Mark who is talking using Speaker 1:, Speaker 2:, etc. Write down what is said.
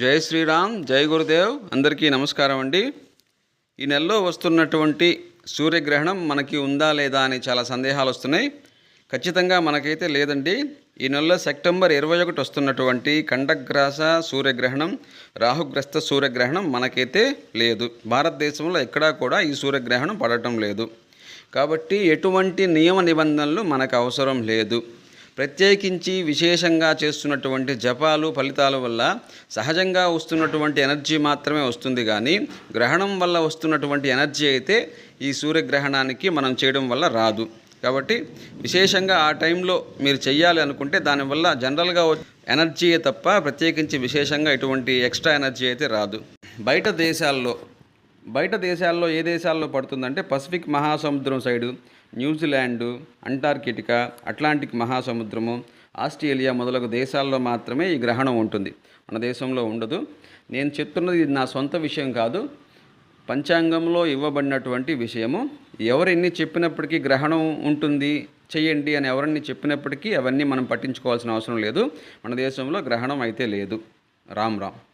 Speaker 1: జై శ్రీరామ్ జై గురుదేవ్ అందరికీ నమస్కారం అండి. ఈ నెలలో వస్తున్నటువంటి సూర్యగ్రహణం మనకి ఉందా లేదా అని చాలా సందేహాలు వస్తున్నాయి. ఖచ్చితంగా మనకైతే లేదండి. ఈ నెలలో సెప్టెంబర్ ఇరవై ఒకటి వస్తున్నటువంటి కండగ్రాస సూర్యగ్రహణం రాహుగ్రస్త సూర్యగ్రహణం మనకైతే లేదు. భారతదేశంలో ఎక్కడా కూడా ఈ సూర్యగ్రహణం పడటం లేదు. కాబట్టి ఎటువంటి నియమ నిబంధనలు మనకు అవసరం లేదు. ప్రత్యేకించి విశేషంగా చేస్తున్నటువంటి జపాలు ఫలితాల వల్ల సహజంగా వస్తున్నటువంటి ఎనర్జీ మాత్రమే వస్తుంది కానీ గ్రహణం వల్ల వస్తున్నటువంటి ఎనర్జీ అయితే ఈ సూర్యగ్రహణానికి మనం చేయడం వల్ల రాదు. కాబట్టి విశేషంగా ఆ టైంలో మీరు చెయ్యాలి అనుకుంటే దానివల్ల జనరల్గా ఎనర్జీయే తప్ప ప్రత్యేకించి విశేషంగా ఎటువంటి ఎక్స్ట్రా ఎనర్జీ అయితే రాదు. బయట దేశాల్లో బయట దేశాల్లో ఏ దేశాల్లో పడుతుందంటే పసిఫిక్ మహాసముద్రం side New Zealand Antarctica Atlantic మహాసముద్రము Australia మొదలగు దేశాల్లో మాత్రమే ఈ గ్రహణం ఉంటుంది. మన దేశంలో ఉండదు. నేను చెప్తున్నది ఇది నా సొంత విషయం కాదు. పంచాంగంలో ఇవ్వబడినటువంటి విషయము. ఎవరెన్ని చెప్పినప్పటికీ గ్రహణం ఉంటుంది చేయండి అని ఎవరిని చెప్పినప్పటికీ అవన్నీ మనం పట్టించుకోవాల్సిన అవసరం లేదు. మన దేశంలో గ్రహణం అయితే లేదు. రామ్ రామ్.